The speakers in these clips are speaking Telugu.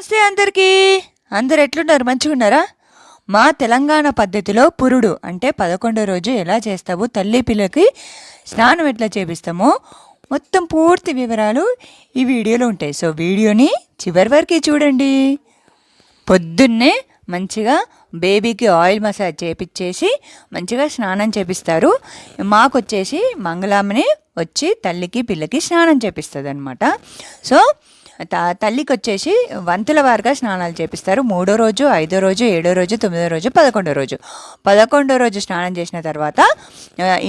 నమస్తే అందరికీ. అందరు ఎట్లున్నారు? మంచిగా ఉన్నారా మా తెలంగాణ పద్ధతిలో పురుడు అంటే పదకొండో రోజు ఎలా చేస్తావు? తల్లి పిల్లకి స్నానం ఎట్లా చేపిస్తామో మొత్తం పూర్తి వివరాలు ఈ వీడియోలో ఉంటాయి. సో వీడియోని చివరి వరకు చూడండి. పొద్దున్నే మంచిగా బేబీకి ఆయిల్ మసాజ్ చేపించేసి మంచిగా స్నానం చేపిస్తారు. మాకు వచ్చేసి మంగళామని వచ్చి తల్లికి పిల్లకి స్నానం చేపిస్తుంది అనమాట సో తల్లికి వచ్చేసి వంతుల వారుగా స్నానాలు చేపిస్తారు. మూడో రోజు ఐదో రోజు ఏడో రోజు తొమ్మిదో రోజు పదకొండో రోజు. పదకొండో రోజు స్నానం చేసిన తర్వాత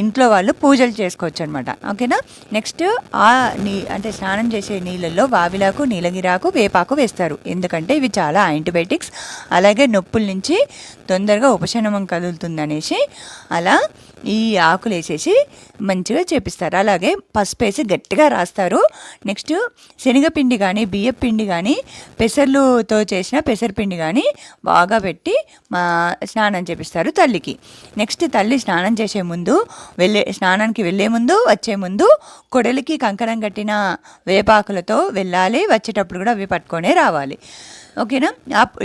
ఇంట్లో వాళ్ళు పూజలు చేసుకోవచ్చు అనమాట ఓకేనా? నెక్స్ట్ ఆ నీ అంటే స్నానం చేసే నీళ్ళల్లో వావిలాకు నీలగిరాకు వేపాకు వేస్తారు. ఎందుకంటే ఇవి చాలా యాంటీబయాటిక్స్. అలాగే నొప్పుల నుంచి తొందరగా ఉపశమనం కదులుతుంది అనేసి అలా ఈ ఆకులు వేసేసి మంచిగా చేపిస్తారు. అలాగే పసుపు వేసి గట్టిగా రాస్తారు. నెక్స్ట్ శనగపిండి కానీ బియ్యం పిండి కానీ పెసర్లుతో చేసిన పెసరపిండి కానీ బాగా పెట్టి మా స్నానం చేపిస్తారు తల్లికి. నెక్స్ట్ తల్లి స్నానం చేసే ముందు వెళ్ళే స్నానానికి వెళ్ళే ముందు వచ్చే ముందు కొడలికి కంకణం కట్టిన వేపాకులతో వెళ్ళాలి. వచ్చేటప్పుడు కూడా అవి పట్టుకొనే రావాలి. ఓకేనా?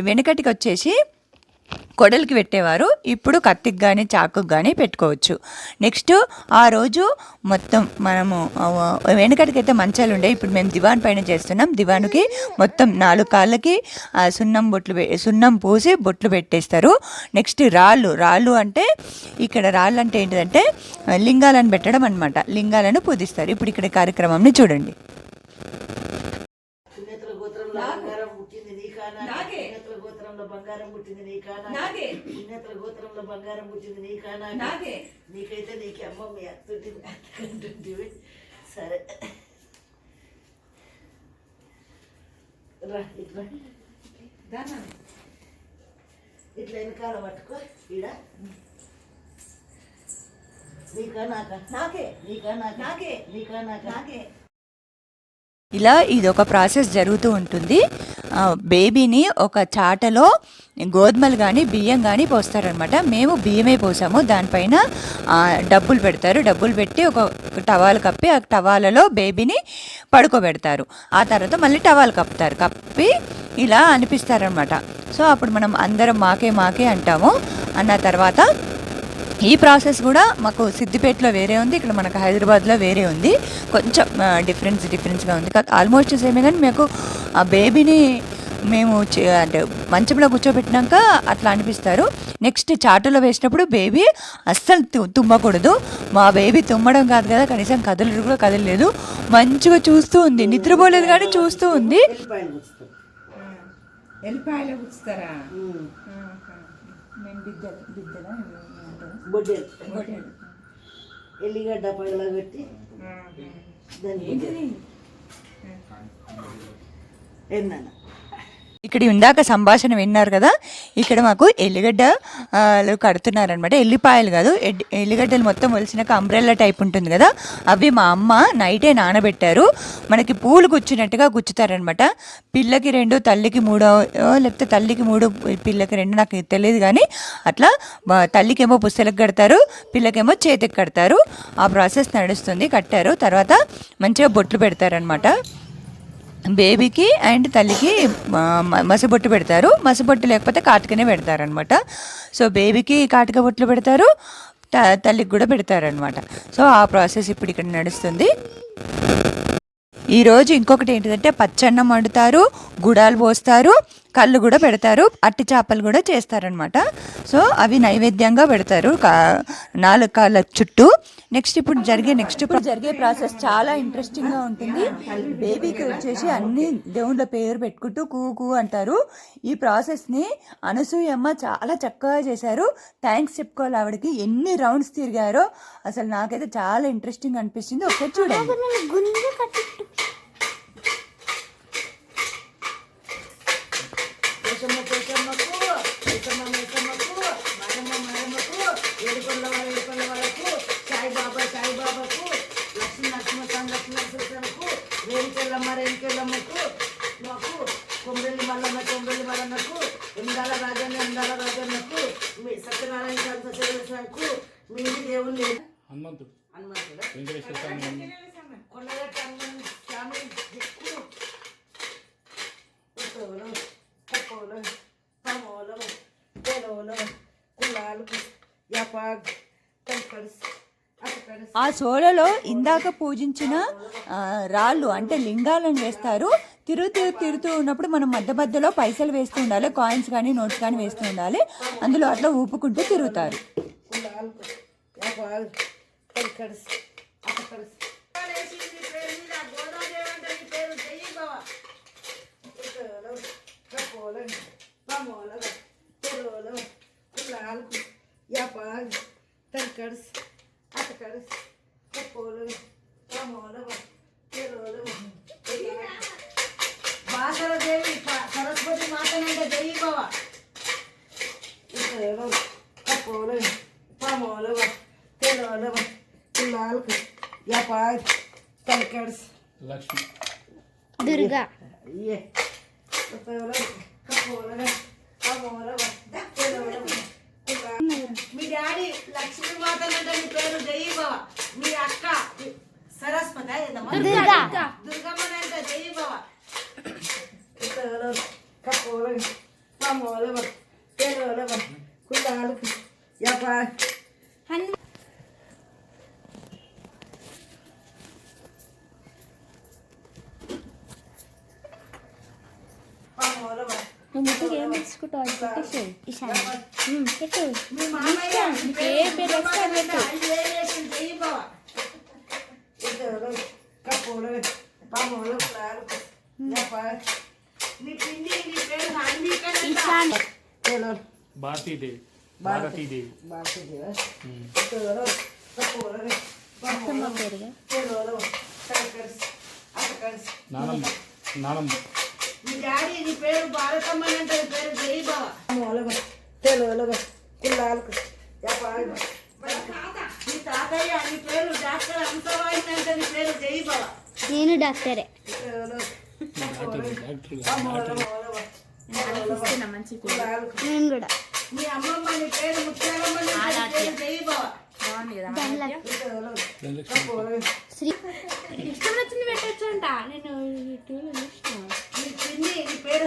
వెనకటికి వచ్చేసి కొడలికి పెట్టేవారు. ఇప్పుడు కత్తికి కానీ చాకుకి కానీ పెట్టుకోవచ్చు. నెక్స్ట్ ఆ రోజు మొత్తం మనము వెనకటికి అయితే మంచాలు ఉండే. ఇప్పుడు మేము దివాన్ పైన చేస్తున్నాం. దివాన్కి మొత్తం నాలుగు కాళ్ళకి సున్నం బొట్లు పె- సున్నం పూసి బొట్లు పెట్టేస్తారు. నెక్స్ట్ రాళ్ళు రాళ్ళు అంటే ఇక్కడ రాళ్ళు అంటే ఏంటిదంటే లింగాలను పెట్టడం అనమాట లింగాలను పూజిస్తారు. ఇప్పుడు ఇక్కడ కార్యక్రమంని చూడండి పుణ్యతుల గోత్రంలో బంగారం పుట్టింది నీ కానా పుణ్యతుల గోత్రంలో బంగారం పుట్టింది నీ కానా పుణ్యతుల గోత్రంలో బంగారం పుట్టింది నీ కానా నీకైతే నీకు అమ్మ మీ అత్తుంటివి అత్తుంటివి సరే. రా ఇట్లా. ఇట్లా వెనకాల పట్టుకో ఈడ. నీకా నాకా? నాకే. నీకా నాకా? నాకే. నీకా నాకా? నాకే. ఇలా ఇది ఒక ప్రాసెస్ జరుగుతూ ఉంటుంది. బేబీని ఒక చాటలో గోధుమలు కానీ బియ్యం కానీ పోస్తారనమాట మేము బియ్యమే పోసాము. దానిపైన డబ్బులు పెడతారు. డబ్బులు పెట్టి ఒక టవాల్ కప్పి ఆ టవాలలో బేబీని పడుకోబెడతారు. ఆ తర్వాత మళ్ళీ టవాల్ కప్పుతారు. కప్పి ఇలా అనిపిస్తారనమాట సో అప్పుడు మనం అందరం మాకే మాకే అంటాము. అన్న తర్వాత ఈ ప్రాసెస్ కూడా మాకు సిద్దిపేటలో వేరే ఉంది ఇక్కడ మనకు హైదరాబాద్లో వేరే ఉంది. కొంచెం డిఫరెన్స్ డిఫరెన్స్గా ఉంది. ఆల్మోస్ట్ సేమే కానీ మీకు ఆ బేబీని మేము అంటే మంచంలో కూర్చోబెట్టినాక అట్లా అనిపిస్తారు. నెక్స్ట్ చాటులో వేసినప్పుడు బేబీ అస్సలు తుమ్మకూడదు. మా బేబీ తుమ్మడం కాదు కదా కనీసం కదలరు కూడా కదలలేదు. మంచిగా చూస్తూ ఉంది. నిద్రపోలేదు కానీ చూస్తూ ఉంది. ఎల్లిపాయలు గుచ్చుతారా బొడ్డెలు. ఎల్లిగడ్డ పగలగొట్టి దాన్ని ఎన్నన్న ఇక్కడ ఇందాక సంభాషణ విన్నారు కదా ఇక్కడ మాకు ఎల్లిగడ్డలు కడుతున్నారనమాట. ఎల్లిపాయలు కాదు ఎల్లిగడ్డలు మొత్తం ఒలిసినాక అంబ్రెల్లా టైప్ ఉంటుంది కదా అవి మా అమ్మ నైటే నానబెట్టారు. మనకి పూలు గుచ్చినట్టుగా గుచ్చుతారనమాట. పిల్లకి రెండు తల్లికి మూడో లేకపోతే తల్లికి మూడు పిల్లకి రెండు నాకు తెలియదు కానీ అట్లా తల్లికేమో పుస్తలకు కడతారు పిల్లకేమో చేతికి కడతారు. ఆ ప్రాసెస్ నడుస్తుంది కట్టారు. తర్వాత మంచిగా బొట్లు పెడతారనమాట. బేబీకి అండ్ తల్లికి మసబొట్టు మసిబొట్టు పెడతారు. మసిబొట్టు లేకపోతే కాటుకనే పెడతారనమాట సో బేబీకి కాటుక బొట్లు పెడతారు. త- తల్లికి కూడా పెడతారనమాట సో ఆ ప్రాసెస్ ఇప్పుడు ఇక్కడ నడుస్తుంది. ఈరోజు ఇంకొకటి ఏంటిదంటే పచ్చన్నం వండుతారు గుడాలు పోస్తారు. కళ్ళు కూడా పెడతారు అట్టి చేపలు కూడా చేస్తారనమాట సో అవి నైవేద్యంగా పెడతారు కా- నాలుగు కాళ్ళ చుట్టూ. నెక్స్ట్ ఇప్పుడు జరిగే నెక్స్ట్ ఇప్పుడు జరిగే ప్రాసెస్ చాలా ఇంట్రెస్టింగ్గా ఉంటుంది. బేబీకి వచ్చేసి అన్ని దేవుళ్ళ పేరు పెట్టుకుంటూ కూ కూ అంటారు. ఈ ప్రాసెస్ని అనసూయమ్మ చాలా చక్కగా చేశారు. థ్యాంక్స్ చెప్పుకోవాలి ఆవిడకి. ఎన్ని రౌండ్స్ తిరిగారో అసలు నాకైతే చాలా ఇంట్రెస్టింగ్ అనిపించింది ఒకసారి చూడండి. కొమ్మరెల్లి మల్లన్న కొమ్మరెల్లి మల్లన్నకు ఎందాల రాజన్న ఎందాల రాజన్నకు మీ సత్యనారాయణ స్వామి సత్యనారాయణకు స్వామికు దేవుని లేదు హనుమంతుడు. హనుమంతుడు? స్వామి. కులాలు ఆ సోలలో ఇందాక పూజించిన రాళ్ళు అంటే లింగాలను వేస్తారు. తిరుగుతూ తిరుగుతూ ఉన్నప్పుడు మనం మధ్య మధ్యలో పైసలు వేస్తూ ఉండాలి కాయిన్స్ కానీ నోట్స్ కానీ వేస్తూ ఉండాలి. అందులో అట్లా ఊపుకుంటూ తిరుగుతారు. నాలుగు యా పాగ్ కడు కడుస్ అటు కడుస్ లేచింది నీ పేరు మీద గోదాదేవి అంటే నీ పేరు చెయ్యి బావా ఇతలో కపోల పమోల తెలోల నాలుగు యా పాగ్ కడు కడుస్ అటు కడుస్ కపోల పమోల తెలోల బాసరదేవి ప- సరస్వతి మాతనంటే చెయ్యి బావా ఇతలో కపోల పమోల తెలోల నాలుగు యా పాగ్ కడు కడుస్ Lakshmi Durga Iya. Betul. Kapola. Kapola. మీ డాడీ లక్ష్మీ మాత అంటే మీ పేరు జయి బావ మీ అక్క సరస్వతి ఏందమ్మా దుర్గా. దుర్గమ్మ అంటే జయి బావ కపోల మామూల తెలోల కులాలు యపా మామూల నువ్వు ముట్టుకు ఏం తెచ్చుకుంటావు అది పెట్టేసేయ్ ఇషాన్ పెట్టు మీ మామయ్య మీ నీకు ఏ పేరు వస్తే అది పెట్టు ఐదు వేలు వేసింది జయి బావ ఇద్దరు కపోల మామూల కులాలు యపా మీ పిండి నీ పేరు హన్విక ఇషాన్ తెలోల భారతీదేవి భారతీదేవి. నానమ్మ. నానమ్మ. మీ డాడీ నీ పేరు భారతమ్మ అంటే నీ పేరు జై బావ. మూలగ తెలోలగ కుల్లాలకు. మీ తాతయ్య నీ పేరు డాక్టర్ అంశవాయి అంటే నీ పేరు జై బావ. నేను డాక్టరే. నేను కూడా. మీ అమ్మమ్మ నీ పేరు ముత్యాలమ్మ నీ పేరు జై బావ ధనలక్ష్మి ధనలక్ష్మి శ్రీ ఇష్టం వచ్చింది పెట్టచ్చు అంట నేను టీవీలో చూసిన. పిన్ని నీ పేరు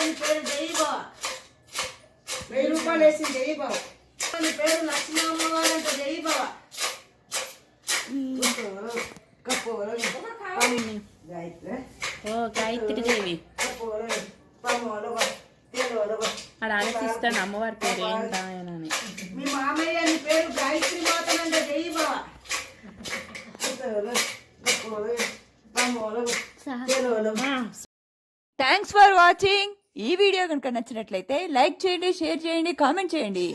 నీ పేరు జై బావ వెయ్యి రూపాయలు నీ పేరు లక్ష్మీ అమ్మవారు అంటే గాయత్రి ఓ గాయత్రి దేవి. ఆడ అమ్మవారి పేరు ఏంటా అని. మీ మామయ్య నీ పేరు గాయత్రి బావ థ్యాంక్స్ ఫర్ వాచింగ్ ఈ వీడియో కనుక నచ్చినట్లయితే లైక్ చేయండి షేర్ చేయండి కామెంట్ చేయండి.